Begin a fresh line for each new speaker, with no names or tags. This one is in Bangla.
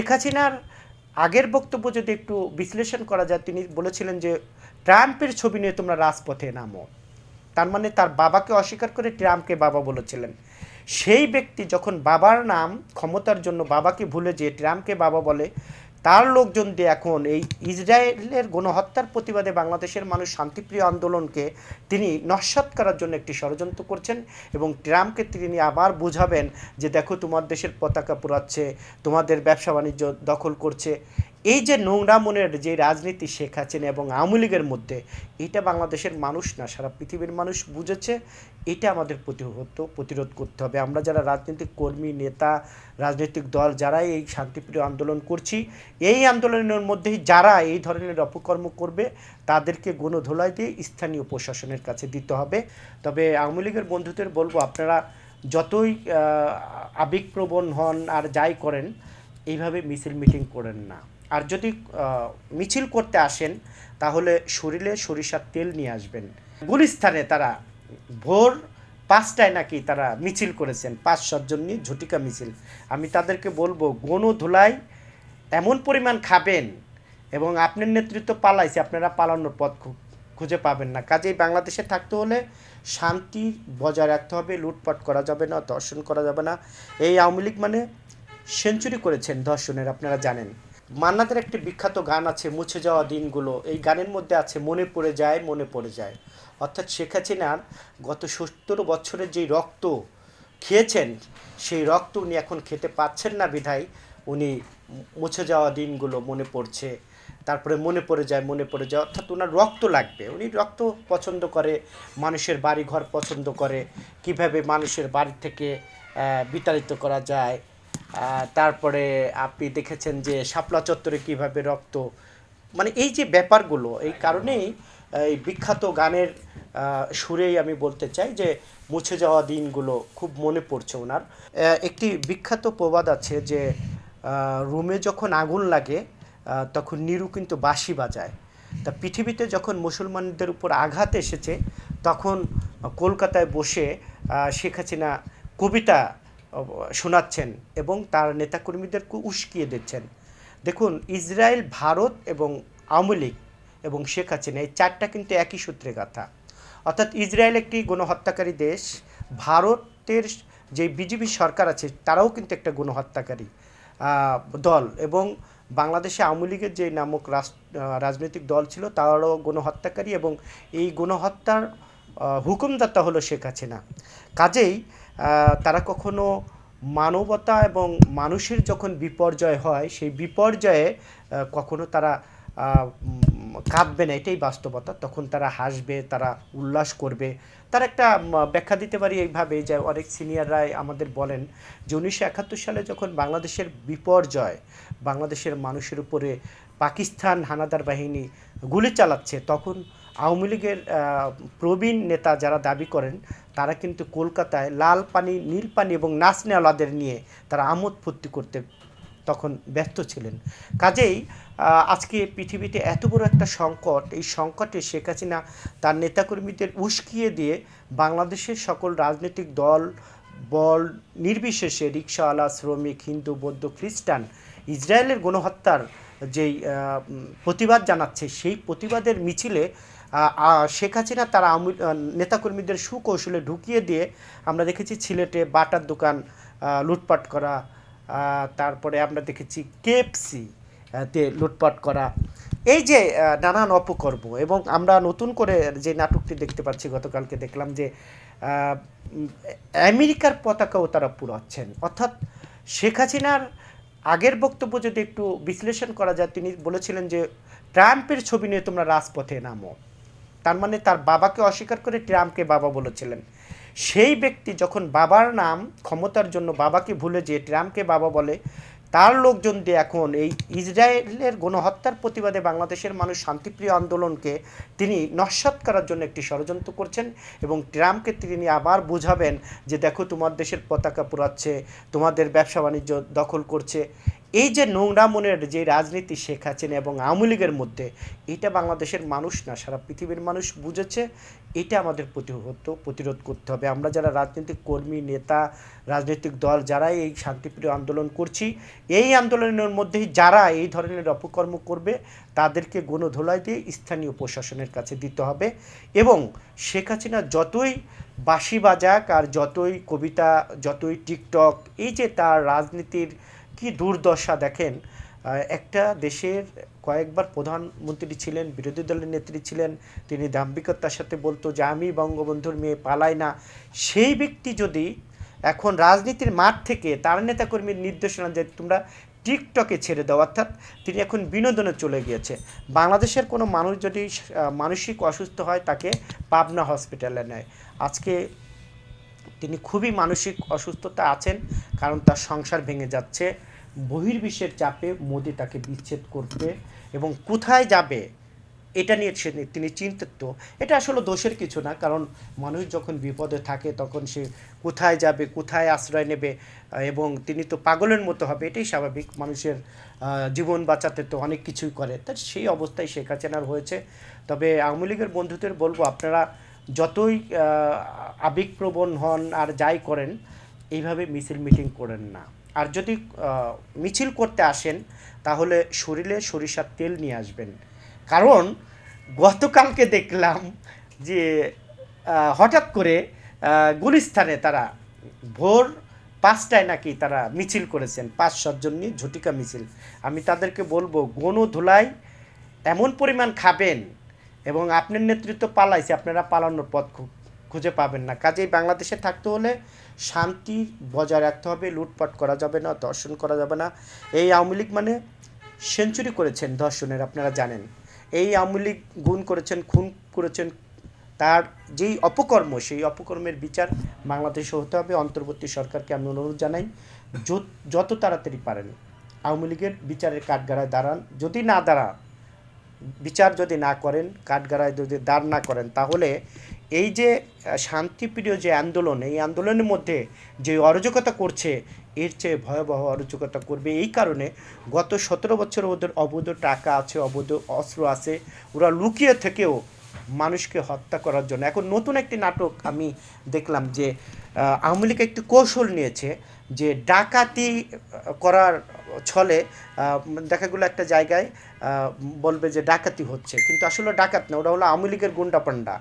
শেখ হাসিনার আগের বক্তব্য যদি একটু বিশ্লেষণ করা যায়, তিনি বলেছিলেন যে, ট্রাম্পের ছবি নিয়ে তোমরা রাজপথে নামো। তার মানে তার বাবাকে অস্বীকার করে ট্রাম্পকে বাবা বলেছিলেন। সেই ব্যক্তি যখন বাবার নাম, ক্ষমতার জন্য বাবাকে ভুলে যে ট্রাম্পকে বাবা বলে তার লোকজন দিয়ে এখন এই ইসরায়েলের গণহত্যার প্রতিবাদে বাংলাদেশের মানুষ শান্তিপ্রিয় আন্দোলনকে তিনি নস্বাত করার জন্য একটি ষড়যন্ত্র করছেন এবং ট্রাম্পকে তিনি আবার বোঝাবেন যে দেখো তোমার দেশের পতাকা পুরাচ্ছে তোমাদের ব্যবসা বাণিজ্য দখল করছে। এই যে নোংরা মনের যে রাজনীতি শেখ হাসিনা এবং আওয়ামী লীগের মধ্যে, এটা বাংলাদেশের মানুষ না, সারা পৃথিবীর মানুষ বুঝেছে। এটা আমাদের প্রতিহত, প্রতিরোধ করতে হবে। আমরা যারা রাজনৈতিক কর্মী, নেতা, রাজনৈতিক দল, যারাই এই শান্তিপ্রিয় আন্দোলন করছি, এই আন্দোলনের মধ্যেই যারা এই ধরনের অপকর্ম করবে, তাদেরকে গণধোলাই দিয়ে স্থানীয় প্রশাসনের কাছে দিতে হবে। তবে আওয়ামী লীগের বন্ধুদের বলব, আপনারা যতই আবেগপ্রবণ হন আর যাই করেন, এইভাবে মিছিল মিটিং করেন না। আর যদি মিছিল করতে আসেন, তাহলে শরীরে সরিষার তেল নিয়ে আসবেন। গুলিস্তানে তারা ভোর পাঁচটায় নাকি তারা মিছিল করেছেন পাঁচ সাতজন নিয়ে ঝটিকা মিছিল। আমি তাদেরকে বলব গণধুলাই এমন পরিমাণ খাবেন এবং আপনার নেতৃত্ব পালাইছে, আপনারা পালানোর পথ খুঁজে পাবেন না। কাজেই বাংলাদেশে থাকতে হলে শান্তি বজায় রাখতে হবে, লুটপাট করা যাবে না দর্শন করা যাবে না। এই আওয়ামী লীগ মানে সেঞ্চুরি করেছেন ধর্ষণের, আপনারা জানেন। মান্নাদের একটি বিখ্যাত গান আছে, মুছে যাওয়া দিনগুলো। এই গানের মধ্যে আছে, মনে পড়ে যায়, মনে পড়ে যায়। অর্থাৎ শেখ হাসিনার গত সত্তর বছরের যেই রক্ত খেয়েছেন, সেই রক্ত উনি এখন খেতে পাচ্ছেন না বিধায় উনি মুছে যাওয়া দিনগুলো মনে পড়ছে। তারপরে মনে পড়ে যায়, মনে পড়ে যায়। অর্থাৎ ওনার রক্ত লাগবে। উনি রক্ত পছন্দ করে, মানুষের বাড়ি ঘর পছন্দ করে। কীভাবে মানুষের বাড়ি থেকে বিতাড়িত করা যায় তারপরে আপনি দেখেছেন যে শাপলা চত্বরে কীভাবে রক্ত মানে এই যে ব্যাপারগুলো, এই কারণেই এই বিখ্যাত গানের সুরেই আমি বলতে চাই যে মুছে যাওয়া দিনগুলো খুব মনে পড়ছে ওনার। একটি বিখ্যাত প্রবাদ আছে যে রুমে যখন আগুন লাগে তখন নিরু কিন্তু বাঁশি বাজায়। তা পৃথিবীতে যখন মুসলমানদের উপর আঘাত এসেছে, তখন কলকাতায় বসে শেখ হাসিনা কবিতা শোনাচ্ছেন এবং তার নেতাকর্মীদেরকে উস্কিয়ে দিচ্ছেন। দেখুন, ইসরায়েল, ভারত এবং আওয়ামী লীগ এবং শেখ হাসিনা এই চারটা কিন্তু একই সূত্রে গাথা। অর্থাৎ ইসরায়েল একটি গণহত্যাকারী দেশ, ভারতের যে বিজেপি সরকার আছে, তারাও কিন্তু একটা গণহত্যাকারী দল এবং বাংলাদেশে আওয়ামী লীগের যে নামক রাজনৈতিক দল ছিল, তারাও গণহত্যাকারী এবং এই গণহত্যার হুকুমদাতা হলো শেখ হাসিনা। কাজেই তারা কখনো মানবতা এবং মানুষের যখন বিপর্যয় হয়, সেই বিপর্যয়ে কখনো তারা কাঁদবে না, এটাই বাস্তবতা। তখন তারা হাসবে, তারা উল্লাস করবে। তার একটা ব্যাখ্যা দিতে পারি এইভাবে যে অনেক সিনিয়ররাই আমাদের বলেন যে উনিশশো একাত্তর সালে যখন বাংলাদেশের বিপর্যয়, বাংলাদেশের মানুষের উপরে পাকিস্তান হানাদার বাহিনী গুলি চালাচ্ছে, তখন আওয়ামী লীগের প্রবীণ নেতা যারা দাবি করেন, তারা কিন্তু কলকাতায় লাল পানি, নীল পানি এবং নাচনেওয়ালাদের নিয়ে তারা আমোদ ফুর্তি করতে তখন ব্যস্ত ছিলেন। কাজেই আজকে পৃথিবীতে এত বড় একটা সংকট, এই সংকটে শেখ হাসিনা তার নেতাকর্মীদের উস্কিয়ে দিয়ে বাংলাদেশের সকল রাজনৈতিক দল, বল, নির্বিশেষে রিক্সাওয়ালা শ্রমিক, হিন্দু, বৌদ্ধ, খ্রিস্টান, ইসরায়েলের গণহত্যার যেই প্রতিবাদ জানাচ্ছে, সেই প্রতিবাদের মিছিলে শেখ হাসিনা তার নেতাকর্মীদের সুকৌশলে ঢুকিয়ে দিয়ে আমরা দেখেছি সিলেটে বাটার দোকান লুটপাট করা তারপরে আমরা দেখেছি কেএফসি তে লুটপাট করা। এই যে নানান অপকর্ম এবং আমরা নতুন করে যে নাটকটি দেখতে পাচ্ছি, গতকালকে দেখলাম যে আমেরিকার পতাকাও তারা পুরাচ্ছেন অর্থাৎ শেখ হাসিনার আগের বক্তব্য যদি একটু বিশ্লেষণ করা যায়, তিনি বলেছিলেন যে, ট্রাম্পের ছবি নিয়ে তোমরা রাজপথে নামো। তার মানে তার বাবাকে অস্বীকার করে ট্রাম্পকে বাবা বলেছিলেন। সেই ব্যক্তি যখন বাবার নাম, ক্ষমতার জন্য বাবাকে ভুলে যে ট্রাম্পকে বাবা বলে, তার লোকজন দিয়ে এখন এই ইসরায়েলের গণহত্যার প্রতিবাদে বাংলাদেশের মানুষ শান্তিপ্রিয় আন্দোলনকে তিনি নস্বাত করার জন্য একটি ষড়যন্ত্র করছেন এবং ট্রাম্পকে তিনি আবার বুঝাবেন যে দেখো তোমার দেশের পতাকা পুরাচ্ছে তোমাদের ব্যবসা বাণিজ্য দখল করছে। এই যে নোংরা মনের যে রাজনীতি শেখ এবং আওয়ামী লীগের মধ্যে, এটা বাংলাদেশের মানুষ না, সারা পৃথিবীর মানুষ বুঝেছে। এটা আমাদের প্রতিহত, প্রতিরোধ করতে হবে। আমরা যারা রাজনৈতিক কর্মী, নেতা, রাজনৈতিক দল, যারাই এই শান্তিপ্রিয় আন্দোলন করছি, এই আন্দোলনের মধ্যেই যারা এই ধরনের অপকর্ম করবে, তাদেরকে গণধোলাই দিয়ে স্থানীয় প্রশাসনের কাছে দিতে হবে। এবং শেখ হাসিনা যতই বাঁশি বাজাক আর যতই কবিতা, যতই টিকটক, এই যে তার রাজনীতির কি দুর্দশা দেখেন? একটা দেশের কয়েকবার প্রধানমন্ত্রী ছিলেন, বিরোধী দলের নেত্রী ছিলেন, তিনি দাম্ভিকতার সাথে বলতো যে, আমি বঙ্গবন্ধুর মেয়ে পালাই না। সেই ব্যক্তি যদি এখন রাজনীতির মাঠ থেকে তার নেতাকর্মীর নির্দেশনা যে, তোমরা টিকটকে ছেড়ে দাও, অর্থাৎ তিনি এখন বিনোদনে চলে গিয়েছে। বাংলাদেশের কোনো মানুষ যদি মানসিক অসুস্থ হয়, তাকে পাবনা হসপিটালে নেয়। আজকে তিনি খুবই মানসিক অসুস্থতা আছেন কারণ তার সংসার ভেঙে যাচ্ছে। বহির্বিশ্বের চাপে মোদি তাকে বিচ্ছেদ করবে এবং কোথায় যাবে এটা নিয়ে তিনি চিন্তিত। এটা আসলে দোষের কিছু না, কারণ মানুষ যখন বিপদে থাকে তখন সে কোথায় যাবে, কোথায় আশ্রয় নেবে, এবং তিনি তো পাগলের মতো হবে, এটাই স্বাভাবিক। মানুষের জীবন বাঁচাতে তো অনেক কিছুই করে। তা সেই অবস্থায় শেখ হাসিনার হয়েছে। তবে আওয়ামী লীগের বন্ধুদের বলব, আপনারা যতই আবেগপ্রবণ হন আর যাই করেন, এইভাবে মিছিল মিটিং করেন না। আর যদি মিছিল করতে আসেন, তাহলে শরীরে সরিষার তেল নিয়ে আসবেন। কারণ গতকালকে দেখলাম যে হঠাৎ করে গুলিস্তানে তারা ভোর পাঁচটায় নাকি তারা মিছিল করেছেন। পাঁচ সাতজন নিয়ে ঝটিকা মিছিল। আমি তাদেরকে বলব গণধুলায় এমন পরিমাণ খাবেন এবং আপনার নেতৃত্ব পালাইছে, আপনারা পালানোর পথ খুঁজে পাবেন না। কাজেই বাংলাদেশে থাকতে হলে শান্তি বজায় রাখতে হবে, লুটপাট করা যাবে না দর্শন করা যাবে না। এই আওয়ামী লীগ মানে সেঞ্চুরি করেছেন ধর্ষণের, আপনারা জানেন। এই আওয়ামী লীগ গুণ করেছেন, খুন করেছেন, তার যেই অপকর্ম, সেই অপকর্মের বিচার বাংলাদেশে হতে হবে। অন্তর্বর্তী সরকারকে আমি অনুরোধ জানাই যত তাড়াতাড়ি পারেন, আওয়ামী লীগের বিচারের কাঠগাড়ায় দাঁড়ান। যদি না দাঁড়ান বিচার যদি না করেন, কাঠগাড়ায় যদি দাঁড় না করেন, তাহলে এই যে শান্তিপ্রিয় যে আন্দোলন, এই আন্দোলনের মধ্যে যে অরাজকতা করছে, এর চেয়ে ভয়াবহ অরাজকতা করবে এই কারণে গত সতেরো বছর ওদের অবৈধ টাকা আছে, অবৈধ অস্ত্র আছে, ওরা লুকিয়ে থেকেও মানুষকে হত্যা করার জন্য। এখন নতুন একটি নাটক আমি দেখলাম যে আওয়ামী লীগ একটি কৌশল নিয়েছে যে, ডাকাতি করার ছলে দেখা গেলো একটা জায়গায় বলবে যে ডাকাতি হচ্ছে। কিন্তু আসলে ডাকাত না ওটা হলো আওয়ামী লীগের গুন্ডা পান্ডা